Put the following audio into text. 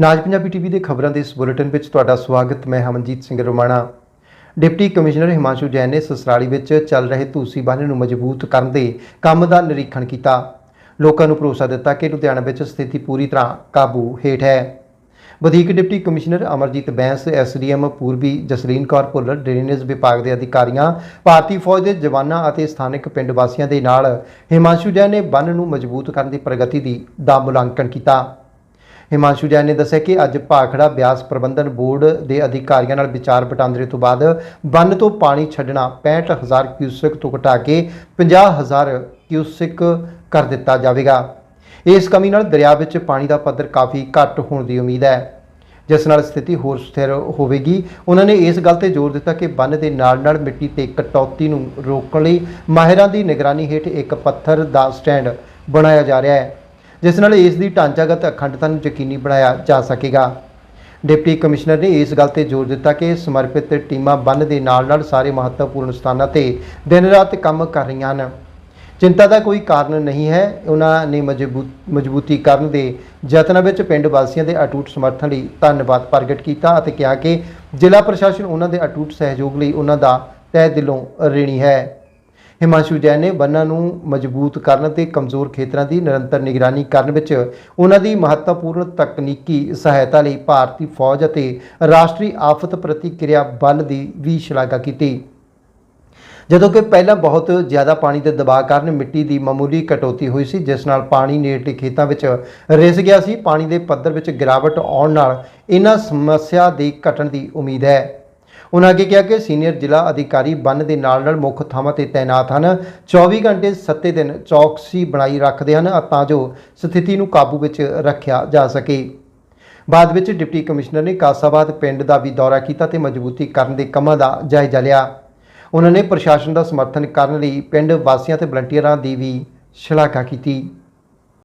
ਨਾਜ Punjabi TV ਦੇ ਖਬਰਾਂ ਦੇ ਇਸ ਬੁਲੇਟਿਨ ਵਿੱਚ ਤੁਹਾਡਾ ਸਵਾਗਤ, ਮੈਂ ਹਮਨਜੀਤ ਸਿੰਘ ਰੋਮਾਣਾ। ਡਿਪਟੀ ਕਮਿਸ਼ਨਰ ਹਿਮਾਂਸ਼ੂ ਜੈਨ ਨੇ ਸਸਰਾਲੀ ਵਿੱਚ ਚੱਲ ਰਹੇ ਧੂਸੀ ਬੰਨ੍ਹ ਨੂੰ ਮਜ਼ਬੂਤ ਕਰਨ ਦੇ ਕੰਮ ਦਾ ਨਿਰੀਖਣ ਕੀਤਾ। ਲੋਕਾਂ ਨੂੰ ਭਰੋਸਾ ਦਿੱਤਾ ਕਿ ਲੁਧਿਆਣਾ ਵਿੱਚ ਸਥਿਤੀ ਪੂਰੀ ਤਰ੍ਹਾਂ ਕਾਬੂ ਹੇਠ ਹੈ। ਵਧੀਕ deputy commissioner Amarjit Bains, SDM ਪੂਰਬੀ ਜਸਲੀਨ ਕੌਰ, ਭੁੱਲਰ ਡਰੇਨੇਜ ਵਿਭਾਗ ਦੇ ਅਧਿਕਾਰੀਆਂ, ਭਾਰਤੀ ਫੌਜ ਦੇ ਜਵਾਨਾਂ ਅਤੇ ਸਥਾਨਕ ਪਿੰਡ ਵਾਸੀਆਂ ਦੇ ਨਾਲ ਹਿਮਾਂਸ਼ੂ ਜੈਨ ਨੇ ਬੰਨ ਨੂੰ ਮਜ਼ਬੂਤ ਕਰਨ ਦੀ ਪ੍ਰਗਤੀ ਦੀ ਦਾ ਮੁਲਾਂਕਣ ਕੀਤਾ। ਹਿਮਾਂਸ਼ੂ ਜੈਨ ਨੇ ਦੱਸਿਆ ਕਿ ਅੱਜ ਭਾਖੜਾ ਬਿਆਸ ਪ੍ਰਬੰਧਨ ਬੋਰਡ ਦੇ ਅਧਿਕਾਰੀਆਂ ਨਾਲ ਵਿਚਾਰ ਵਟਾਂਦਰੇ ਤੋਂ ਬਾਅਦ ਬੰਨ ਤੋਂ ਪਾਣੀ ਛੱਡਣਾ 65000 ਕਿਊਸਕ ਤੋਂ ਘਟਾ ਕੇ 50000 ਕਿਊਸੈਕ ਕਰ ਦਿੱਤਾ ਜਾਵੇਗਾ। ਇਸ ਕਮੀ ਨਾਲ ਦਰਿਆ ਵਿੱਚ ਪਾਣੀ ਦਾ ਪੱਧਰ ਕਾਫੀ ਘੱਟ ਹੋਣ ਦੀ ਉਮੀਦ ਹੈ। ਜਿਸ ਨਾਲ ਸਥਿਤੀ ਹੋਰ ਸਥਿਰ ਹੋਵੇਗੀ। ਉਹਨਾਂ ਨੇ ਇਸ ਗੱਲ ਤੇ ਜ਼ੋਰ ਦਿੱਤਾ ਕਿ ਬੰਨ ਦੇ ਨਾਲ-ਨਾਲ ਮਿੱਟੀ ਤੇ ਕਟੌਤੀ ਨੂੰ ਰੋਕਣ ਲਈ ਮਾਹਿਰਾਂ ਦੀ ਨਿਗਰਾਨੀ ਹੇਠ ਇੱਕ ਪੱਥਰ ਦਾ ਸਟੈਂਡ ਬਣਾਇਆ ਜਾ ਰਿਹਾ ਹੈ। ਜਿਸ ਨਾਲ ਇਸ ਦੀ ਢਾਂਚਾਗਤ ਅਖੰਡਤਾ ਨੂੰ ਯਕੀਨੀ ਬਣਾਇਆ ਜਾ ਸਕੇਗਾ। ਡਿਪਟੀ ਕਮਿਸ਼ਨਰ ਨੇ ਇਸ ਗੱਲ ਤੇ ਜ਼ੋਰ ਦਿੱਤਾ ਕਿ ਸਮਰਪਿਤ ਟੀਮਾਂ ਬੰਨ ਦੇ ਨਾਲ-ਨਾਲ ਸਾਰੇ ਮਹੱਤਵਪੂਰਨ ਸਥਾਨਾਂ ਤੇ ਦਿਨ-ਰਾਤ ਕੰਮ ਕਰ ਰਹੀਆਂ ਹਨ। ਚਿੰਤਾ ਦਾ ਕੋਈ ਕਾਰਨ ਨਹੀਂ ਹੈ। ਉਹਨਾਂ ਨੇ ਮਜ਼ਬੂਤ ਮਜ਼ਬੂਤੀ ਕਰਨ ਦੇ ਯਤਨਾਂ ਵਿੱਚ ਪਿੰਡ ਵਾਸੀਆਂ ਦੇ ਅਟੂਟ ਸਮਰਥਨ ਲਈ ਧੰਨਵਾਦ ਪ੍ਰਗਟ ਕੀਤਾ ਅਤੇ ਕਿਹਾ ਕਿ ਜ਼ਿਲ੍ਹਾ ਪ੍ਰਸ਼ਾਸਨ ਉਹਨਾਂ ਦੇ ਅਟੂਟ ਸਹਿਯੋਗ ਲਈ ਉਹਨਾਂ ਦਾ ਤਹਿ ਦਿਲੋਂ ऋणी ਹੈ। ਹਿਮਾਂਸ਼ੂ ਜੈਨ ਨੇ ਬੰਨਾਂ ਨੂੰ ਮਜ਼ਬੂਤ ਕਰਨ ਤੇ ਕਮਜ਼ੋਰ ਖੇਤਰਾਂ ਦੀ ਨਿਰੰਤਰ ਨਿਗਰਾਨੀ ਕਰਨ ਵਿੱਚ ਉਹਨਾਂ ਦੀ ਮਹੱਤਵਪੂਰਨ ਤਕਨੀਕੀ ਸਹਾਇਤਾ ਲਈ ਭਾਰਤੀ ਫੌਜ ਅਤੇ ਰਾਸ਼ਟਰੀ ਆਫਤ ਪ੍ਰਤੀਕਿਰਿਆ ਬਲ ਦੀ ਵੀ ਸ਼ਲਾਘਾ ਕੀਤੀ। ਜਦੋਂ ਕਿ ਪਹਿਲਾਂ ਬਹੁਤ ਜ਼ਿਆਦਾ ਪਾਣੀ ਦੇ ਦਬਾਅ ਕਾਰਨ ਮਿੱਟੀ ਦੀ ਮਾਮੂਲੀ ਕਟੌਤੀ ਹੋਈ ਸੀ, ਜਿਸ ਨਾਲ ਪਾਣੀ ਨੇੜਲੇ ਖੇਤਾਂ ਵਿੱਚ ਰਿਸ ਗਿਆ ਸੀ। ਪਾਣੀ ਦੇ ਪੱਧਰ ਵਿੱਚ ਗਿਰਾਵਟ ਆਉਣ ਨਾਲ ਇਹਨਾਂ ਸਮੱਸਿਆ ਦੇ ਘਟਣ ਦੀ ਉਮੀਦ ਹੈ। ਉਹਨਾਂ ਅੱਗੇ ਕਿਹਾ ਕਿ ਸੀਨੀਅਰ ਜ਼ਿਲ੍ਹਾ ਅਧਿਕਾਰੀ ਬੰਨ ਦੇ ਨਾਲ ਨਾਲ ਮੁੱਖ ਥਾਵਾਂ ਤੇ ਤਾਇਨਾਤ ਹਨ। 24 ਘੰਟੇ 7 ਦਿਨ ਚੌਕਸੀ ਬਣਾਈ ਰੱਖਦੇ ਹਨ ਤਾਂ ਜੋ ਸਥਿਤੀ ਨੂੰ ਕਾਬੂ ਵਿੱਚ ਰੱਖਿਆ ਜਾ ਸਕੇ। ਬਾਅਦ ਵਿੱਚ ਡਿਪਟੀ ਕਮਿਸ਼ਨਰ ਨੇ ਕਾਸਾਬਾਦ ਪਿੰਡ ਦਾ ਵੀ ਦੌਰਾ ਕੀਤਾ ਤੇ ਮਜ਼ਬੂਤੀ ਕਰਨ ਦੇ ਕੰਮਾਂ ਦਾ ਜਾਇਜ਼ਾ ਲਿਆ। ਉਹਨਾਂ ਨੇ ਪ੍ਰਸ਼ਾਸਨ ਦਾ ਸਮਰਥਨ ਕਰਨ ਲਈ ਪਿੰਡ ਵਾਸੀਆਂ ਤੇ ਵਲੰਟੀਅਰਾਂ ਦੀ ਵੀ ਸ਼ਲਾਘਾ ਕੀਤੀ।